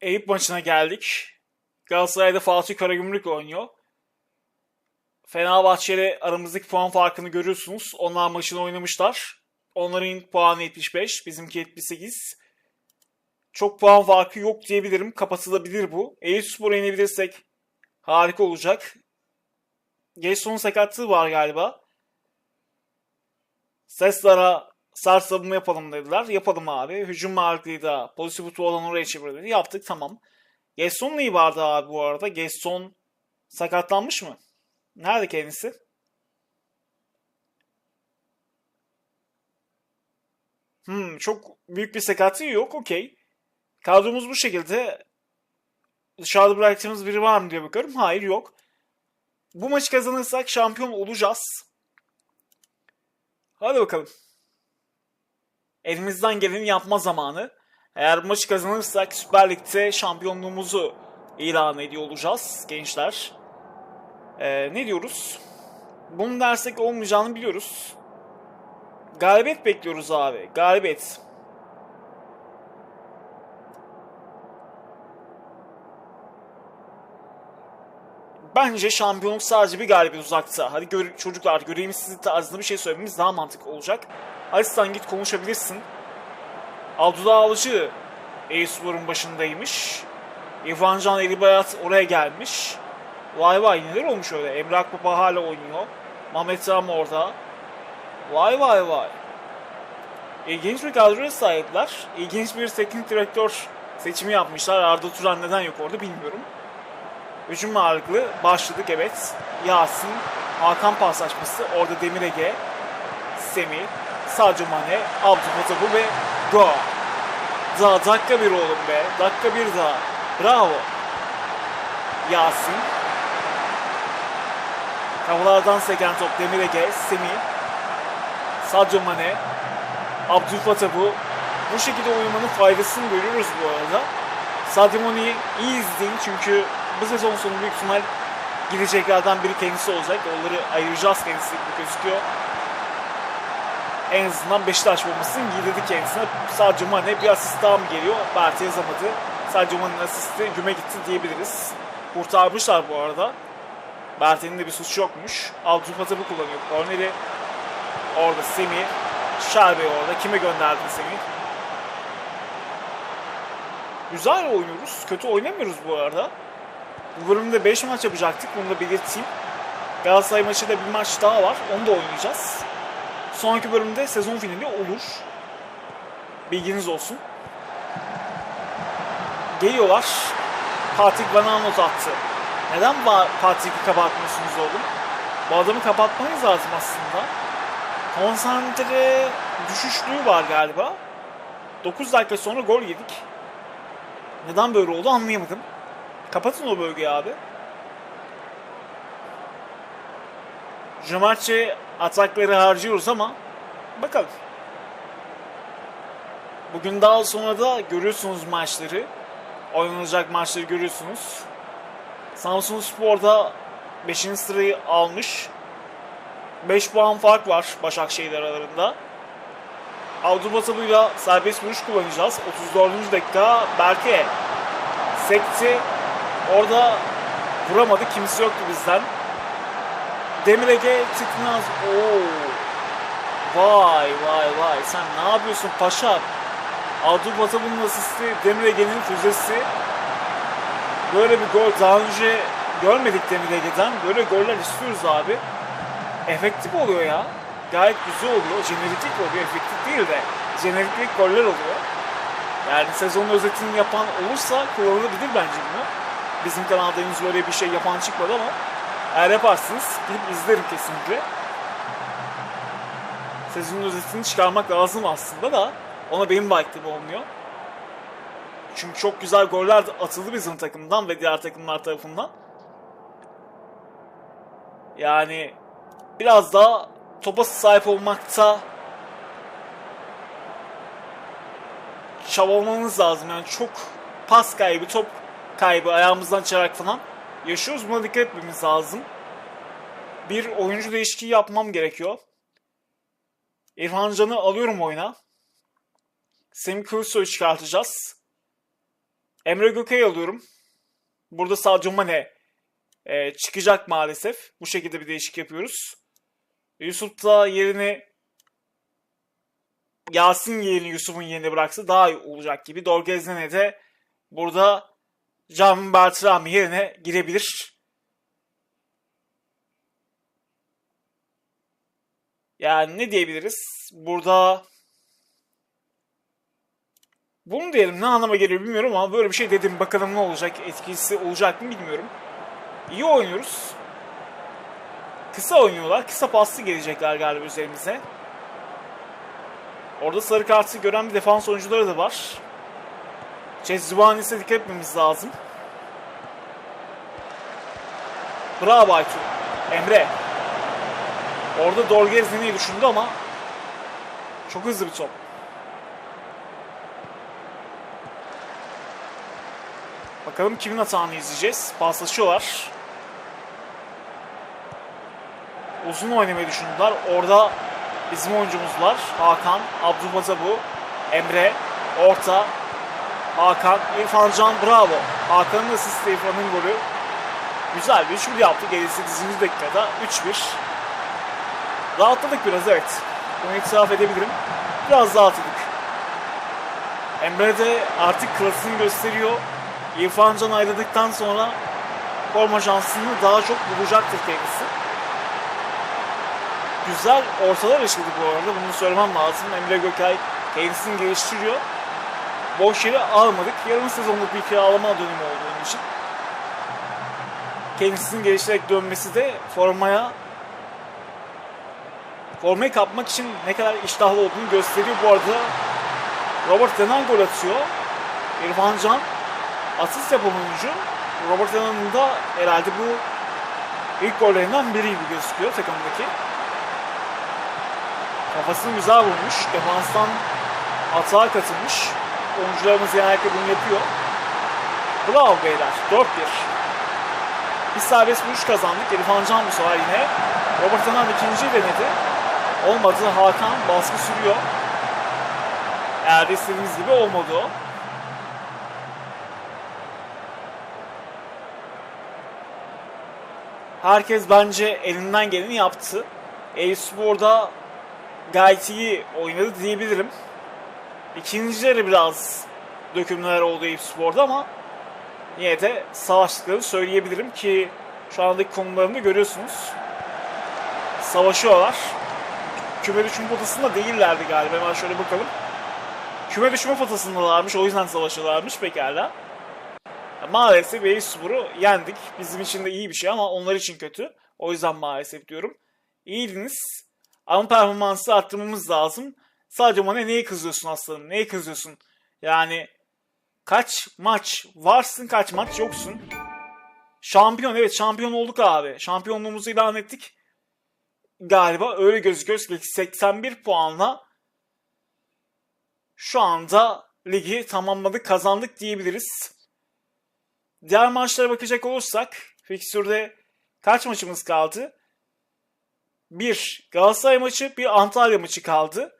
Eyüp maçına geldik. Galatasaray'da Fatih Karagümrük oynuyor. Fenerbahçe ile aramızdaki puan farkını görüyorsunuz. Onlar maçını oynamışlar. Onların puanı 75, bizimki 78. Çok puan farkı yok diyebilirim. Kapatılabilir bu. Eyüpspor'u yenebilirsek harika olacak. Gelson'un sakatlığı var galiba. Seslara sert savunma yapalım dediler. Yapalım abi. Hücum ağırlıklıyı da pozitif futbol olan oraya çevirdi. Yaptık tamam. Gesson neyi vardı abi bu arada? Gesson sakatlanmış mı? Nerede kendisi? Hmm, çok büyük bir sakatlığı yok. Okey. Kadromuz bu şekilde. Dışarıda bıraktığımız biri var mı diye bakıyorum. Hayır yok. Bu maçı kazanırsak şampiyon olacağız. Hadi bakalım. Elimizden geleni yapma zamanı. Eğer maçı kazanırsak Süper Lig'de şampiyonluğumuzu ilan ediyor olacağız gençler. Ee, ne diyoruz? Bunu dersek olmayacağını biliyoruz. Galibiyet bekliyoruz abi. Galibiyet. Bence şampiyonluk sadece bir galibiyet uzakta. Hadi gör, çocuklar göreyim sizi tarzında bir şey söylememiz daha mantıklı olacak. Aristan git konuşabilirsin. Abdullah Avcı Eyüpspor'un başındaymış. İrfan Can Elibayat oraya gelmiş. Vay vay neler olmuş öyle. Emre Akbaba hala oynuyor. Mehmet Ram orada. Vay vay vay. İlginç bir kadroya sahipler. İlginç bir teknik direktör seçimi yapmışlar. Arda Turan neden yok orada bilmiyorum. Hücum ağırlıklı başladık evet. Yasin, Hakan paslaşması. Orada Demir Ege, Semih, Sadio Mane, Abdülfatah'ı ve Go. Daha dakika bir oğlum be. Dakika bir daha. Bravo. Yasin. Havalardan seken top Demir Ege, Semih, Sadio Mane, Abdülfatah'ı. Bu şekilde oynamanın faydasını görüyoruz bu arada. Sadio Mane'yi iyi izleyin çünkü bu sezon sonu büyük ihtimal gideceklerden biri kendisi olacak. Onları ayıracağız kendisi gibi gözüküyor. En azından Beşiktaş formasını giydirdi kendisine. Sadio Mane bir asist daha mı geliyor? Berti yazamadı. Sadio Mane'nin asisti güme gitti diyebiliriz. Kurtarmışlar bu arada. Berte'nin de bir suçu yokmuş. Abdülfatah'ı kullanıyor. Korneli orada Semih. Şerbe orada. Kime gönderdin Semih? Güzel oynuyoruz. Kötü oynamıyoruz bu arada. Bu bölümde 5 maç yapacaktık. Bunu da belirteyim. Galatasaray maçı da bir maç daha var. Onu da oynayacağız. Sonraki bölümde sezon finali olur. Bilginiz olsun. Geliyorlar. Patrick Van Aanholt attı. Neden Patrick'i kapatmıyorsunuz oğlum? Bu adamı kapatmanız lazım aslında. Konsantre düşüşlüğü var galiba. 9 dakika sonra gol yedik. Neden böyle oldu anlayamadım. Kapatın o bölgeyi abi. Cömertçe atakları harcıyoruz ama bakalım. Bugün daha sonra da görüyorsunuz maçları. Oynanacak maçları görüyorsunuz. Samsun Spor'da 5. sırayı almış. 5 puan fark var Başakşehir aralarında. Abdülbatabı'yla serbest vuruş kullanacağız. 34. dakika Berke sekti. Orada vuramadı. Kimse yoktu bizden. Demir Ege Tıknaz. Oo. Vay vay vay. Sen ne yapıyorsun paşa? Abdülbatabı'nın asisti, Demir Ege'nin füzesi. Böyle bir gol daha önce görmedik Demir Ege'den. Böyle goller istiyoruz abi. Efektif oluyor ya. Gayet güzel oluyor. Jeneriklik oluyor. Efektif değil de jeneriklik goller oluyor. Yani sezonun özetini yapan olursa kullanılabilir bence bunu. Bizim kanalda henüz böyle bir şey yapan çıkmadı ama eğer yaparsınız gidip izlerim kesinlikle. Sezonun özetini çıkarmak lazım aslında da ona benim vaktim olmuyor. Çünkü çok güzel goller atıldı bizim takımdan ve diğer takımlar tarafından. Yani biraz daha topa sahip olmakta çabalamanız lazım. Yani çok pas kaybı, top kaybı, ayağımızdan çarak falan yaşıyoruz. Buna dikkat etmemiz lazım. Bir oyuncu değişikliği yapmam gerekiyor. İrfan Can'ı alıyorum oyuna. Semih Kılıçsoy'u çıkartacağız. Emre Gökay'ı alıyorum. Burada Sadio Mane e, çıkacak maalesef. Bu şekilde bir değişik yapıyoruz. Yusuf da yerini Yasin yerini Yusuf'un yerine bıraksa daha iyi olacak gibi. Dorgezne de burada Can Bertram yerine girebilir. Yani ne diyebiliriz? Burada bunu diyelim ne anlama geliyor bilmiyorum ama böyle bir şey dedim bakalım ne olacak etkisi olacak mı bilmiyorum. İyi oynuyoruz. Kısa oynuyorlar. Kısa paslı gelecekler galiba üzerimize. Orada sarı kartı gören bir defans oyuncuları da var. Cezvanis'e dikkat etmemiz lazım. Bravo Aytu. Emre. Orada Dorgezli'ni düşündü ama çok hızlı bir top. Bakalım kimin hatanı izleyeceğiz. Paslaşıyorlar. Uzun oynamayı düşündüler. Orada bizim oyuncumuz var. Hakan, Abdülbazabu, Emre, Orta, Hakan, İrfan Can bravo. Hakan'ın asisti İrfan'ın golü. Güzel bir 3-1 yaptı. Gerisi 8. dakikada 3-1. Rahatladık biraz evet. Bunu itiraf edebilirim. Biraz rahatladık. Emre de artık klasını gösteriyor. İrfan Can ayrıldıktan sonra forma şansını daha çok bulacaktır kendisi. Güzel ortalar yaşadı bu arada. Bunu söylemem lazım. Emre Gökay kendisini geliştiriyor. Boş yeri almadık. Yarım sezonluk bir kiralama dönemi olduğu için. Kendisini geliştirerek dönmesi de formaya formayı kapmak için ne kadar iştahlı olduğunu gösteriyor. Bu arada Robert Denan gol atıyor. İrfan Can asist yapan oyuncu. Robert Denan'ın da herhalde bu ilk gollerinden biri gibi gözüküyor takımdaki. Kafasını güzel vurmuş. Defanstan atağa katılmış. Oyuncularımız genellikle bunu yapıyor. Bravo beyler. 4-1. Bir serbest vuruş kazandık. İrfan Can bu sefer yine. Robert Denan ikinciyi denedi. Olmadı. Hakan baskı sürüyor. Eğer istediğimiz gibi olmadı. Herkes bence elinden geleni yaptı. Eyüpspor'da gayet iyi oynadı diyebilirim. İkinci yarı biraz dökümler oldu Eyüpspor'da ama yine de savaştıklarını söyleyebilirim ki şu andaki konularını görüyorsunuz. Savaşıyorlar. Küme düşme potasında değillerdi galiba. Hemen şöyle bakalım. Küme düşme potasındalarmış. O yüzden savaşıyorlarmış pekala. Maalesef Eyüpspor'u yendik. Bizim için de iyi bir şey ama onlar için kötü. O yüzden maalesef diyorum. İyiydiniz. Ama performansı arttırmamız lazım. Sadece bana neye kızıyorsun aslanım? Neye kızıyorsun? Yani kaç maç varsın kaç maç yoksun. Şampiyon evet şampiyon olduk abi. Şampiyonluğumuzu ilan ettik. Galiba öyle gözüküyor. 81 puanla şu anda ligi tamamladık kazandık diyebiliriz. Diğer maçlara bakacak olursak fikstürde kaç maçımız kaldı? Bir Galatasaray maçı, bir Antalya maçı kaldı.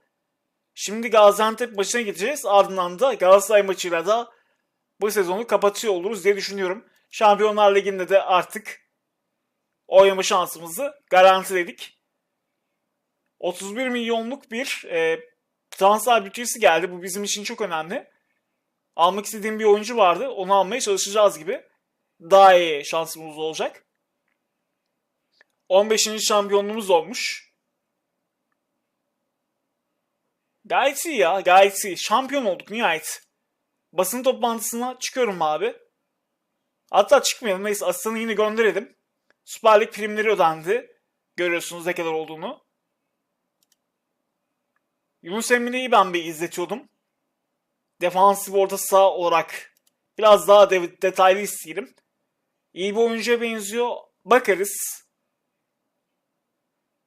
Şimdi Gaziantep maçına gideceğiz. Ardından da Galatasaray maçıyla da bu sezonu kapatıyor oluruz diye düşünüyorum. Şampiyonlar Ligi'nde de artık oynama şansımızı garantiledik. 31 milyonluk bir e, transfer bütçesi geldi. Bu bizim için çok önemli. Almak istediğim bir oyuncu vardı. Onu almaya çalışacağız gibi. Daha iyi şansımız olacak. 15. şampiyonluğumuz olmuş. Gayet iyi ya. Gayet iyi. Şampiyon olduk nihayet. Basın toplantısına çıkıyorum abi. Hatta çıkmayalım. Neyse asistanı yine gönderelim. Süper Lig primleri ödendi. Görüyorsunuz ne kadar olduğunu. Yunus Emre'yi ben bir izletiyordum. Defansif orta saha olarak biraz daha de- detaylı isteyelim. İyi bir oyuncuya benziyor. Bakarız.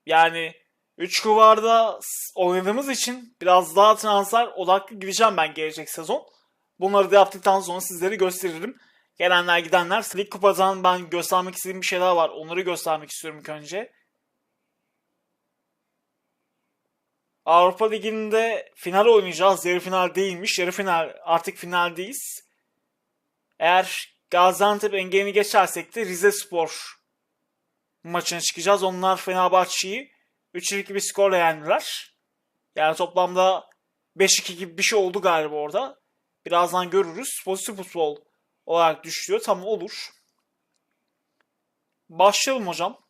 Yani 3 kuvarda oynadığımız için biraz daha transfer odaklı gideceğim ben gelecek sezon. Bunları da yaptıktan sonra sizlere gösteririm. Gelenler gidenler. Lig Kupa'dan ben göstermek istediğim bir şeyler var. Onları göstermek istiyorum ilk önce. Avrupa Ligi'nde final oynayacağız. Yarı final değilmiş. Yarı final artık finaldeyiz. Eğer Gaziantep engelini geçersek de Rize Spor maçına çıkacağız. Onlar Fenerbahçe'yi 3-2 bir skorla yendiler. Yani toplamda 5-2 gibi bir şey oldu galiba orada. Birazdan görürüz. Pozitif futbol olarak düşüyor. Tamam olur. Başlayalım hocam.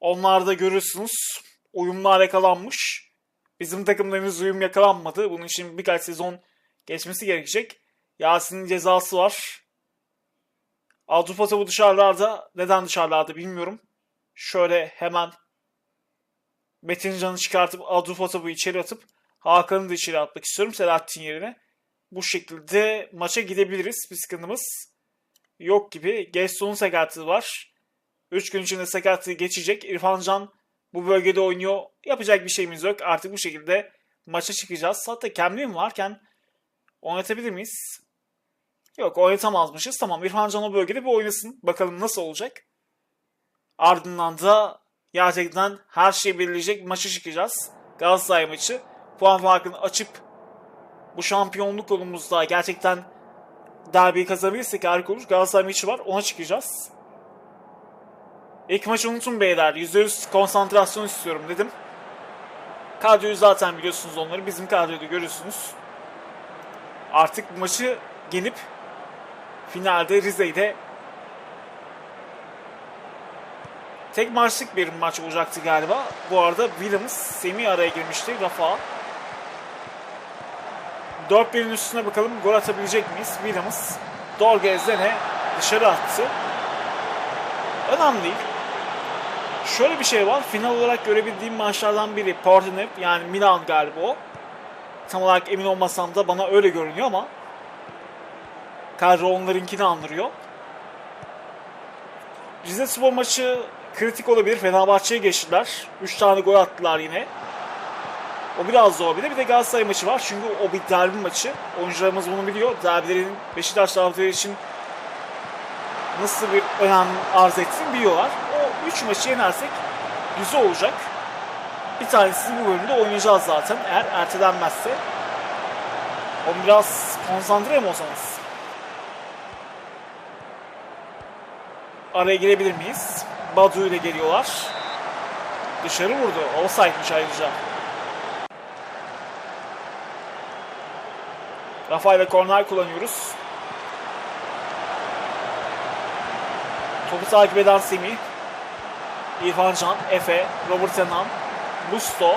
Onlarda görürsünüz uyumlar yakalanmış. Bizim takımlarımız uyum yakalanmadı. Bunun için birkaç sezon geçmesi gerekecek. Yasin'in cezası var. Avrupa topu dışarılarda. Neden dışarılarda bilmiyorum. Şöyle hemen Metin Can'ı çıkartıp Avrupa topu içeri atıp Hakan'ı da içeri atmak istiyorum Selahattin yerine. Bu şekilde maça gidebiliriz. Bir sıkıntımız yok gibi. Gaston'un sakatlığı var. 3 gün içinde sakatlığı geçecek. İrfan Can bu bölgede oynuyor. Yapacak bir şeyimiz yok. Artık bu şekilde maça çıkacağız. Hatta Kemlin varken oynatabilir miyiz? Yok oynatamazmışız. Tamam İrfan Can o bölgede bir oynasın. Bakalım nasıl olacak. Ardından da gerçekten her şey belirleyecek maça çıkacağız. Galatasaray maçı. Puan farkını açıp bu şampiyonluk yolumuzda gerçekten derbiyi kazanabilirsek harika olur. Galatasaray maçı var. Ona çıkacağız. İlk maçı unutun beyler. %100 konsantrasyon istiyorum dedim. Kadroyu zaten biliyorsunuz onları. Bizim kadroyu da görüyorsunuz. Artık bu maçı gelip finalde Rize'yi de tek maçlık bir maç olacaktı galiba. Bu arada Williams Semih araya girmişti. Rafa. 4-1'in üstüne bakalım gol atabilecek miyiz? Williams Dorgez'de ne? Dışarı attı. Önemli değil. Şöyle bir şey var. Final olarak görebildiğim maçlardan biri Portinep yani Milan galiba o. Tam olarak emin olmasam da bana öyle görünüyor ama kadro onlarınkini andırıyor. Rize Spor maçı kritik olabilir. Fenerbahçe'ye geçtiler. 3 tane gol attılar yine. O biraz zor bir de. Bir de Galatasaray maçı var. Çünkü o bir derbi maçı. Oyuncularımız bunu biliyor. Derbilerin Beşiktaş taraftarı için nasıl bir önem arz etsin biliyorlar. O 3 maçı yenersek güzel olacak. Bir tanesini bu bölümde oynayacağız zaten eğer ertelenmezse. Onu biraz konsantre mi olsanız? Araya girebilir miyiz? Badu ile geliyorlar. Dışarı vurdu. Offside'miş ayrıca. Rafael'e korner kullanıyoruz. Topu takip eden Semih. İrfan Can, Efe, Robert Enan, Busto.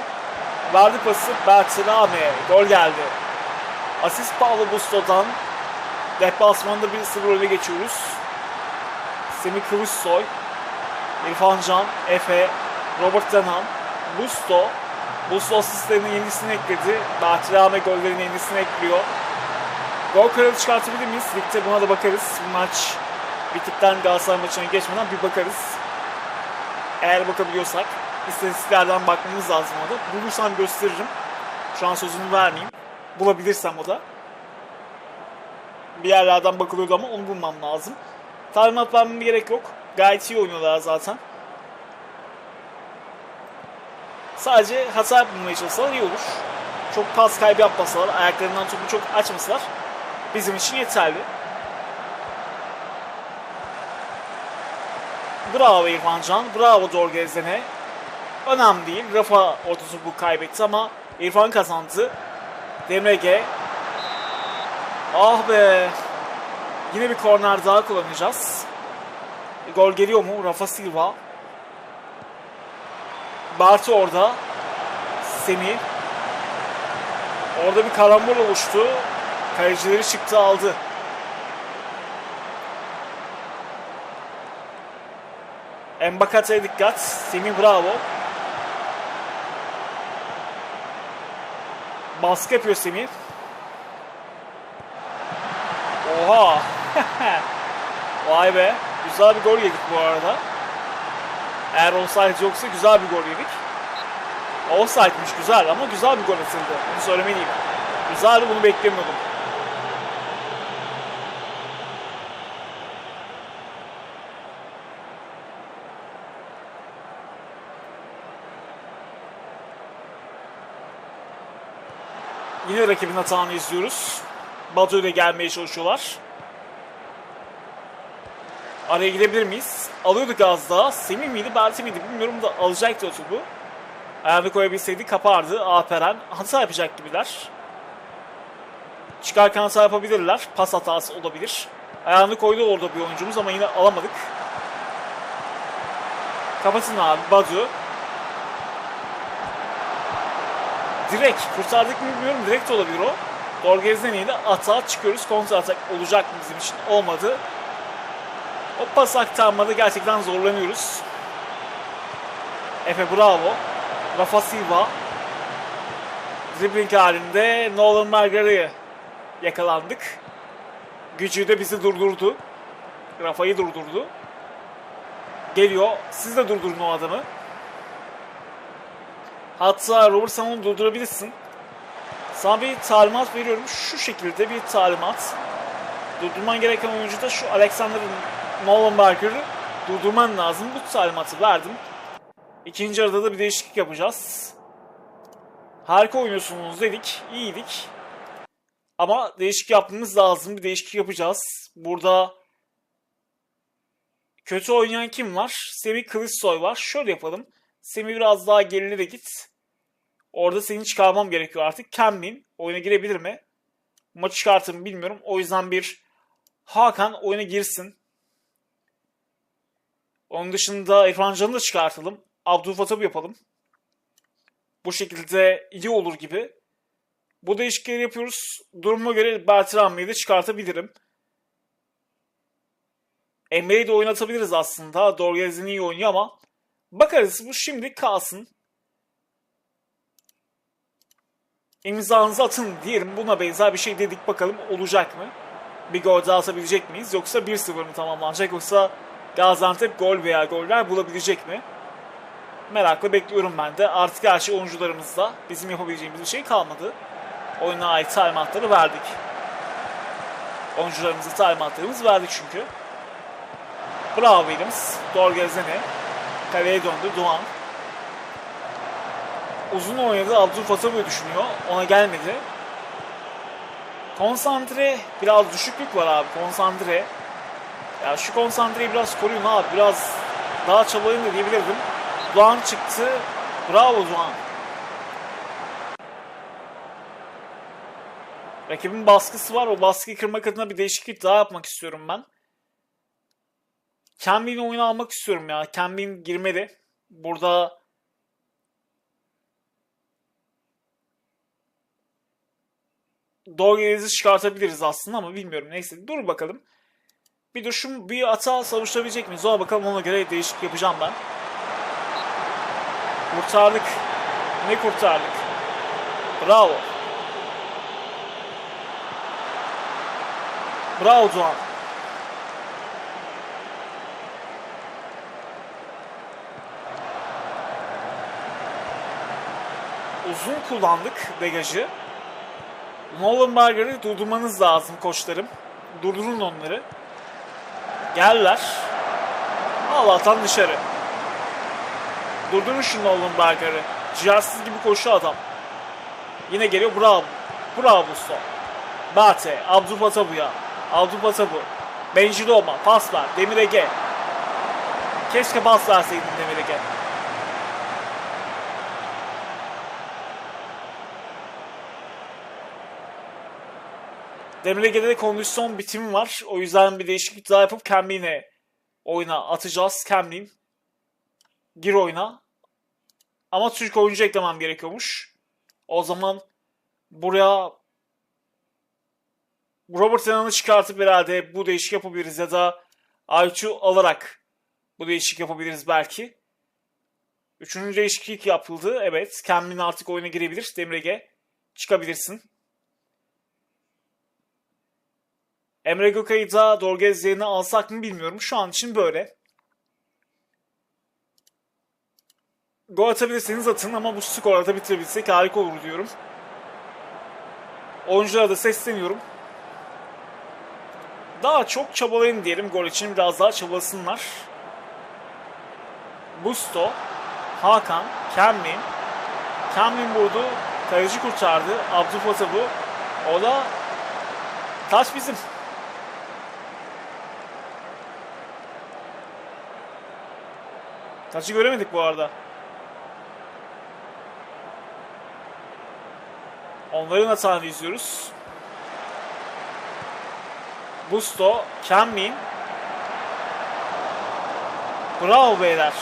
Verdi pası Bertrame. Gol geldi. Asist Paulo Busto'dan deplasmanda 1-0 öne geçiyoruz. Semih Kılıçsoy, İrfan Can, Efe, Robert Denan, Busto. Busto asistlerinin yenisini ekledi. Bertrame gollerin yenisini ekliyor. Gol kralı çıkartabilir miyiz? Ligde buna da bakarız. Bu maç bittikten Galatasaray maçına geçmeden bir bakarız. Eğer bakabiliyorsak istatistiklerden bakmamız lazım o. Bulursam gösteririm. Şu an sözünü vermeyeyim. Bulabilirsem o da. Bir yerlerden bakılıyordu ama onu bulmam lazım. Talimat vermeme gerek yok. Gayet iyi oynuyorlar zaten. Sadece hata yapmamaya çalışsalar iyi olur. Çok pas kaybı yapmasalar, ayaklarından topu çok açmasalar bizim için yeterli. Bravo İrfan Can. Bravo Dorgezen'e. Önemli değil. Rafa orta topu kaybetti ama İrfan kazandı. Demrege. Ah be. Yine bir korner daha kullanacağız. Gol geliyor mu? Rafa Silva. Bartu orada. Semih. Orada bir karambol oluştu. Kalecileri çıktı aldı. Embakate'ye dikkat. Semih bravo. Baskı yapıyor Semih. Oha. Vay be. Güzel bir gol yedik bu arada. Eğer offside yoksa güzel bir gol yedik. Offside'miş güzel ama güzel bir gol atıldı. Bunu söylemeliyim. Güzeldi bunu beklemiyordum. Yine rakibin hatanı izliyoruz. Batu ile gelmeye çalışıyorlar. Araya gidebilir miyiz? Alıyorduk az daha. Semih miydi, Berti miydi bilmiyorum da alacaktı o topu. Ayağını koyabilseydi kapardı Alperen. Hata yapacak gibiler. Çıkarken hata yapabilirler. Pas hatası olabilir. Ayağını koydu orada bir oyuncumuz ama yine alamadık. Kapatın abi Badu. Direkt kurtardık mı bilmiyorum. Direkt olabilir o. Dorgez'den iyi de atağa çıkıyoruz. Kontra atak olacak mı bizim için? Olmadı. O pas aktarmada gerçekten zorlanıyoruz. Efe bravo. Rafa Silva. Dribbling halinde Nolan Margara'yı yakalandık. Gücü de bizi durdurdu. Rafa'yı durdurdu. Geliyor. Siz de durdurun o adamı. Hatta Robertson'u durdurabilirsin. Sana bir talimat veriyorum. Şu şekilde bir talimat. Durdurman gereken oyuncu da şu Alexander Nolenberger'ı durdurman lazım. Bu talimatı verdim. İkinci arada da bir değişiklik yapacağız. Harika oynuyorsunuz dedik. İyiydik. Ama değişiklik yapmamız lazım. Bir değişiklik yapacağız. Burada kötü oynayan kim var? Semih Kılıçsoy var. Şöyle yapalım. Semih biraz daha gerilere git. Orada seni çıkarmam gerekiyor artık. Kembin oyuna girebilir mi? Maçı çıkartır mı bilmiyorum. O yüzden bir Hakan oyuna girsin. Onun dışında İrfan Can'ı da çıkartalım. Abdülfatah'ı yapalım. Bu şekilde iyi olur gibi. Bu değişiklikleri yapıyoruz. Duruma göre Bertrand'ı da çıkartabilirim. Emre'yi de oynatabiliriz aslında. Dorgez'in iyi oynuyor ama bakarız bu şimdi kalsın. İmzanızı atın diyelim. Buna benzer bir şey dedik bakalım olacak mı? Bir gol daha atabilecek miyiz? Yoksa 1-0 mı tamamlanacak? Yoksa Gaziantep gol veya goller bulabilecek mi? Merakla bekliyorum ben de. Artık her şey oyuncularımızda. Bizim yapabileceğimiz bir şey kalmadı. Oyuna ait talimatları verdik. Oyuncularımıza talimatlarımızı verdik çünkü. Bravo Williams. Dorgezene. Kaleye döndü. Doğan. Uzun oynadı. Abdülfatah'ı düşünüyor. Ona gelmedi. Konsantre. Biraz düşüklük var abi. Konsantre. Ya şu konsantreyi biraz koruyun abi. Biraz daha çabalayın da diyebilirdim. Doğan çıktı. Bravo Doğan. Rakibin baskısı var. O baskıyı kırmak adına bir değişiklik daha yapmak istiyorum ben. Kembin'i oyuna almak istiyorum ya. Kembin girmedi. Burada Dorgeniz'i çıkartabiliriz aslında ama bilmiyorum. Neyse dur bakalım. Bir dur şu bir ata savuşturabilecek miyiz? Ona bakalım ona göre değişiklik yapacağım ben. Kurtardık. Ne kurtardık? Bravo. Bravo Doğan. Uzun kullandık degajı. Nolenberger'i durdurmanız lazım koçlarım. Durdurun onları. Geldiler. Allah'tan dışarı. Durdurun şu Nolenberger'i. Ciğersiz gibi koşuyor adam. Yine geliyor. Bravo. Bravo Busto. Bate. Abdülpatabu'ya. Abdülpatabu. Benjiloma. Pas ver. Demir Ege. Keşke pas verseydin Demir Ege. Demir Ege'de de kondisyon bitimi var. O yüzden bir değişiklik daha yapıp Cambin'e oyuna atacağız. Cambin. Gir oyuna. Ama Türk oyuncu eklemem gerekiyormuş. O zaman buraya Robert Enan'ı çıkartıp herhalde bu değişik yapabiliriz ya da Ayçu alarak bu değişik yapabiliriz belki. Üçüncü değişiklik yapıldı. Evet. Cambin artık oyuna girebilir. Demirege çıkabilirsin. Emre Gökay'ı da Dorgez yerine alsak mı bilmiyorum. Şu an için böyle. Gol atabilirseniz atın ama bu skorlarda bitirebilsek harika olur diyorum. Oyunculara da sesleniyorum. Daha çok çabalayın diyelim gol için. Biraz daha çabalasınlar. Busto, Hakan, Kemmin. Kemmin vurdu. Kaleci kurtardı. Abdülfatah bu. O da taş bizim. Taçı göremedik bu arada. Onların hatanı izliyoruz. Busto, Kenmin. Bravo beyler.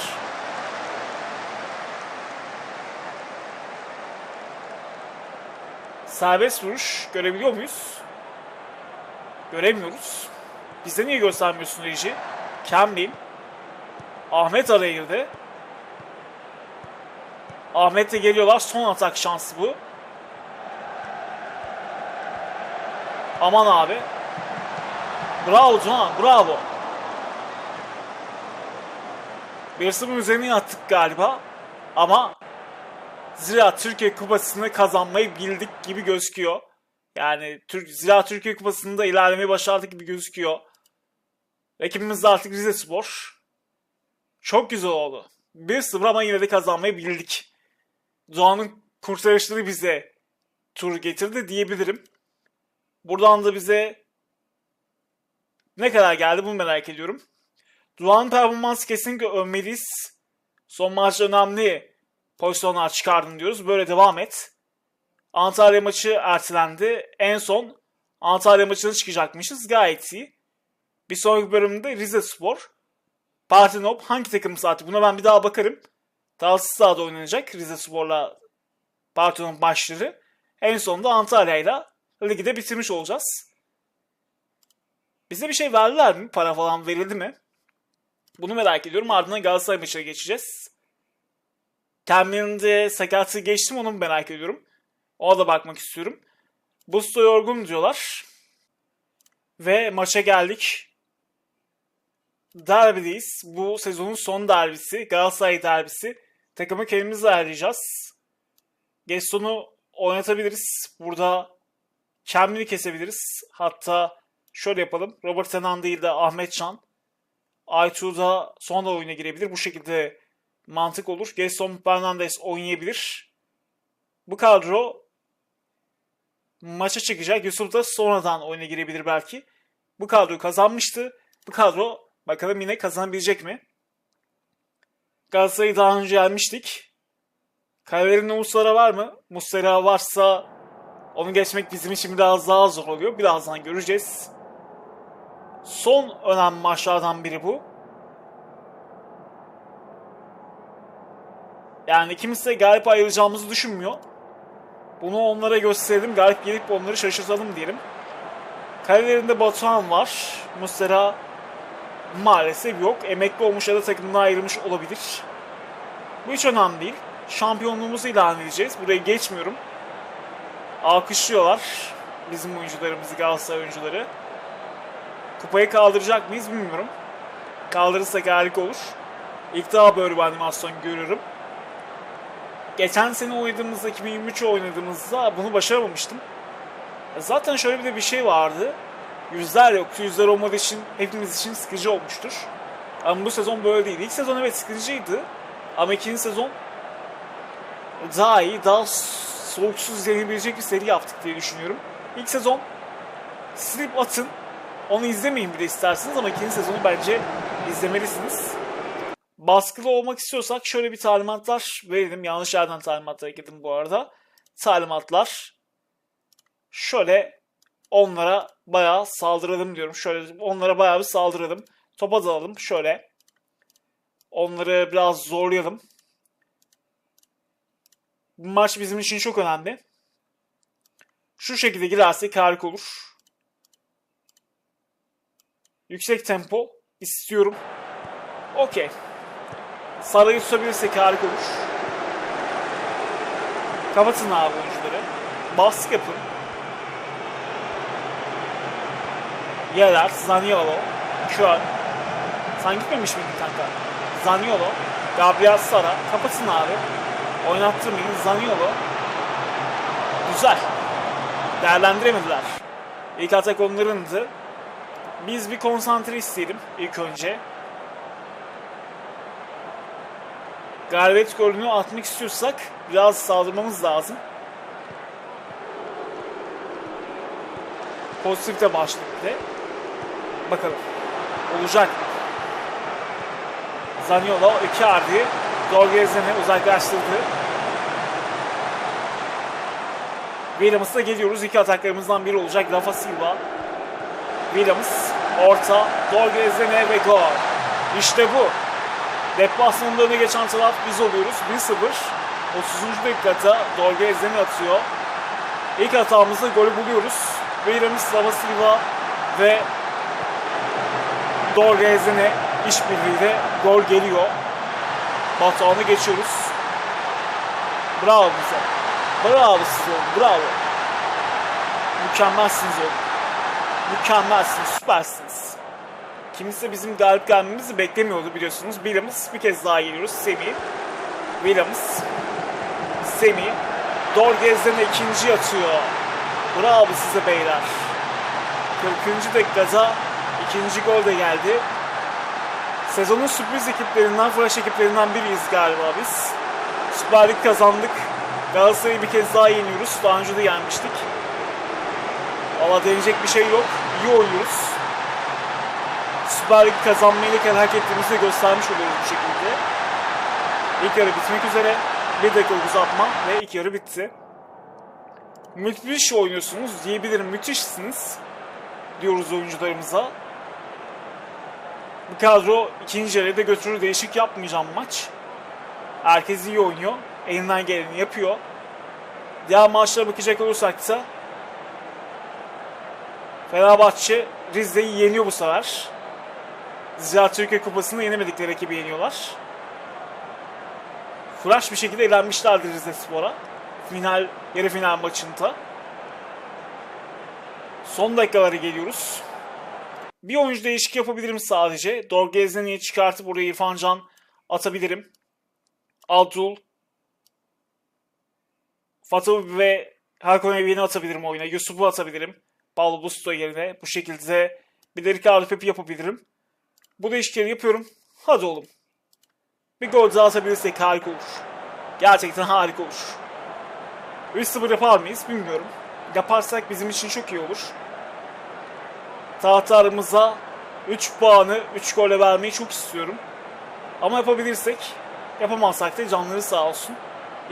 Serbest vuruş görebiliyor muyuz? Göremiyoruz. Bize niye göstermiyorsun Reji? Kenmin. Ahmet araya girdi. Ahmet de geliyorlar. Son atak şansı bu. Aman abi. Bravo Can, bravo. 1-0 üzerine yattık galiba. Ama Zira Türkiye Kupası'nı kazanmayı bildik gibi gözüküyor. Yani Türk, Zira Türkiye Kupası'nda ilerlemeyi başardık gibi gözüküyor. Rakibimiz de artık Rize Spor. Çok güzel oldu. 1-0 ama yine de kazanmayı bildik. Doğan'ın kurtarışları bize tur getirdi diyebilirim. Buradan da bize ne kadar geldi bunu merak ediyorum. Doğan'ın performansı kesinlikle övmeliyiz. Son maç önemli pozisyonlar çıkardın diyoruz. Böyle devam et. Antalya maçı ertelendi. En son Antalya maçına çıkacakmışız. Gayet iyi. Bir sonraki bölümde Rize Spor. Partinop hangi takım saati? Buna ben bir daha bakarım. Talsız sahada oynanacak Rize Spor'la Partinop maçları. En sonunda Antalya'yla ligi de bitirmiş olacağız. Bize bir şey verdiler mi? Para falan verildi mi? Bunu merak ediyorum. Ardından Galatasaray maçına geçeceğiz. Kendimde sakatlığı geçtim onu merak ediyorum. Ona da bakmak istiyorum. Busto yorgun diyorlar. Ve maça geldik. Derbideyiz. Bu sezonun son derbisi. Galatasaray derbisi. Takımı kendimiz ayarlayacağız. Gaston'u oynatabiliriz. Burada Kemli'ni kesebiliriz. Hatta şöyle yapalım. Robert Tenan değil de Ahmet Can. Aytu da sonra oyuna girebilir. Bu şekilde mantık olur. Gaston Fernandes oynayabilir. Bu kadro maça çıkacak. Yusuf da sonradan oyuna girebilir belki. Bu kadro kazanmıştı. Bu kadro bakalım yine kazanabilecek mi? Galatasaray'ı daha önce yenmiştik. Kalelerin Muslera var mı? Muslera varsa onu geçmek bizim için biraz daha zor oluyor. Birazdan göreceğiz. Son önemli maçlardan biri bu. Yani kimse galip ayrılacağımızı düşünmüyor. Bunu onlara gösterelim. Galip gelip onları şaşırtalım diyelim. Kalelerinde Batuhan var. Muslera maalesef yok. Emekli olmuş ya da takımdan ayrılmış olabilir. Bu hiç önemli değil. Şampiyonluğumuzu ilan edeceğiz. Burayı geçmiyorum. Alkışlıyorlar bizim oyuncularımızı, Galatasaray oyuncuları. Kupayı kaldıracak mıyız bilmiyorum. Kaldırırsak harika olur. İlk daha böyle bir animasyon görüyorum. Geçen sene oynadığımızda, 2023 oynadığımızda bunu başaramamıştım. Zaten şöyle bir de bir şey vardı. Yüzler yoktu. Yüzler olmadığı için hepimiz için sıkıcı olmuştur. Ama bu sezon böyle değil. İlk sezon evet sıkıcıydı. Ama ikinci sezon daha iyi, daha soğuksuz izlenebilecek bir seri yaptık diye düşünüyorum. İlk sezon silip atın. Onu izlemeyin bile isterseniz ama ikinci sezonu bence izlemelisiniz. Baskılı olmak istiyorsak şöyle bir talimatlar verelim. Yanlış yerden talimatlara girdim bu arada. Talimatlar şöyle onlara bayağı saldıralım diyorum. Şöyle onlara bayağı bir saldıralım. Topa dalalım şöyle. Onları biraz zorlayalım. Bu maç bizim için çok önemli. Şu şekilde girersek harika olur. Yüksek tempo istiyorum. Okey. Sarayı tutabilirsek harika olur. Kapatın abi oyuncuları. Baskı yapın. Yeler, Zaniolo, Kön. Sen gitmemiş miydin kanka? Zaniolo, Gabriel Sara. Kapatın abi. Oynattırmayın. Zaniolo. Güzel. Değerlendiremediler. İlk atak onlarındı. Biz bir konsantre isteyelim ilk önce. Galibiyet golünü atmak istiyorsak biraz saldırmamız lazım. Pozitif de başladı. Bakalım. Olacak? Zaniolo, Icardi, Dorgezen'i uzaklaştırdı. Williams'a geliyoruz. İki ataklarımızdan biri olacak. Rafa Silva. Williams, orta, Dorgezen'e ve gol. İşte bu. Deplasmanında öne geçen taraf biz oluyoruz. 1-0. 30. dakikada Dorgezen atıyor. İlk hatamızda golü buluyoruz. Williams, Rafa Silva ve Dorgezen'e işbirliğiyle gol geliyor. Batuhan'ı geçiyoruz. Bravo bize. Bravo size. Bravo. Mükemmelsiniz oğlum. Mükemmelsiniz. Süpersiniz. Kimse bizim galip gelmemizi beklemiyordu biliyorsunuz. Williams bir kez daha geliyoruz. Semih. Williams. Semih. Dorgezen'e ikinci atıyor. Bravo size beyler. 40. dakikada ikinci gol de geldi. Sezonun sürpriz ekiplerinden, flash ekiplerinden biriyiz galiba biz. Süper Lig kazandık. Galatasaray'ı bir kez daha yeniyoruz. Daha önce de yenmiştik. Valla deneyecek bir şey yok. İyi oynuyoruz. Süper Lig kazanmayı ne kadar hak ettiğimizi de göstermiş oluyoruz bu şekilde. İlk yarı bitmek üzere. Bir dakika uzatma ve ilk yarı bitti. Müthiş oynuyorsunuz diyebilirim. Müthişsiniz diyoruz oyuncularımıza. Bu kadro ikinci yarıda götürür değişik yapmayacağım maç. Herkes iyi oynuyor. Elinden geleni yapıyor. Diğer maçlara bakacak olursak da Fenerbahçe Rize'yi yeniyor bu sefer. Ziraat Türkiye Kupası'nda yenemedikleri ekibi yeniyorlar. Flash bir şekilde elenmişlerdi Rize Spor'a. Final, yarı final maçında. Son dakikalara geliyoruz. Bir oyuncu değişik yapabilirim sadece. Dorgezen'i çıkartıp buraya İrfan Can atabilirim. Abdul, Fatih ve Hakan Evi'ni atabilirim oyuna. Yusuf'u atabilirim. Paulo Busto yerine. Bu şekilde bir de Ricardo Pepi yapabilirim. Bu değişikleri yapıyorum. Hadi oğlum. Bir gol daha atabilirsek harika olur. Gerçekten harika olur. 3-0 yapar mıyız bilmiyorum. Yaparsak bizim için çok iyi olur. Tahtarımıza 3 puanı 3 golle vermeyi çok istiyorum. Ama yapabilirsek, yapamazsak da canları sağ olsun.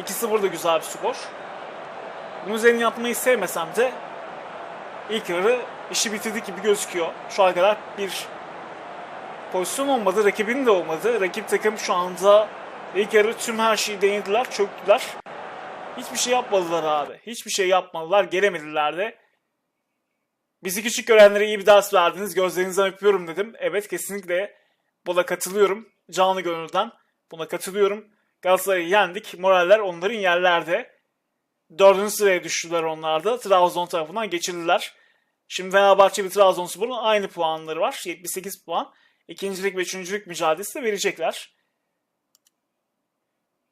2-0 da güzel bir skor. Bunun üzerine yapmayı sevmesem de ilk yarı işi bitirdik gibi gözüküyor. Şu ana kadar bir pozisyon olmadı, rakibinin de olmadı. Rakip takım şu anda ilk yarı tüm her şeyi denediler, çöktüler. Hiçbir şey yapmadılar abi. Hiçbir şey yapmadılar, gelemediler de. Bizi küçük görenlere iyi bir ders verdiniz. Gözlerinizden öpüyorum dedim. Evet kesinlikle buna katılıyorum. Canlı gönülden buna katılıyorum. Galatasaray'ı yendik. Moraller onların yerlerde. Dördüncü sıraya düştüler onlar da. Trabzon tarafından geçirdiler. Şimdi Fenerbahçe ve Trabzonspor'un aynı puanları var. 78 puan. İkincilik ve üçüncülük mücadelesi de verecekler.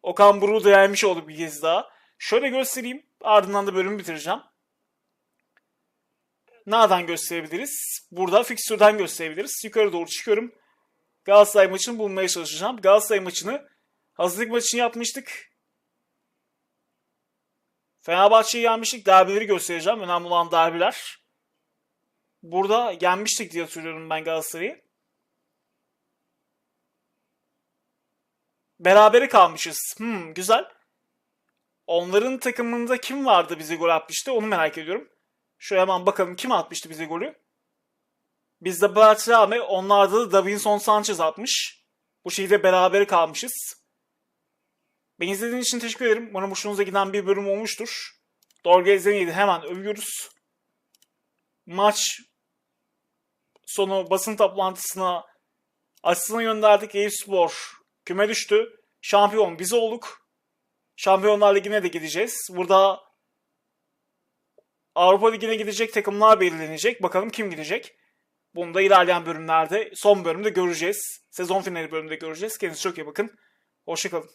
Okan Buruk'u da yenmiş oldu bir kez daha. Şöyle göstereyim. Ardından da bölümü bitireceğim. Nereden gösterebiliriz? Burada fikstürden gösterebiliriz. Yukarı doğru çıkıyorum. Galatasaray maçını bulmaya çalışacağım. Galatasaray maçını hazırlık maçını yapmıştık. Fenerbahçe'yi yenmiştik. Derbileri göstereceğim. Önemli olan derbiler. Burada yenmiştik diye hatırlıyorum ben Galatasaray'ı. Berabere kalmışız. Hmm, güzel. Onların takımında kim vardı bize gol atmıştı onu merak ediyorum. Şöyle hemen bakalım kim atmıştı bize golü. Bizde Bertrame, onlarda da Davinson Sanchez atmış. Bu şekilde beraber kalmışız. Beni izlediğiniz için teşekkür ederim. Umarım hoşunuza giden bir bölüm olmuştur. Dorgezen'i hemen övüyoruz. Maç sonu basın toplantısına açısına gönderdik. Eyüp Spor küme düştü. Şampiyon biz olduk. Şampiyonlar Ligi'ne de gideceğiz. Burada Avrupa Ligi'ne gidecek takımlar belirlenecek. Bakalım kim gidecek. Bunu da ilerleyen bölümlerde son bölümde göreceğiz. Sezon finali bölümünde göreceğiz. Kendinize çok iyi bakın. Hoşçakalın.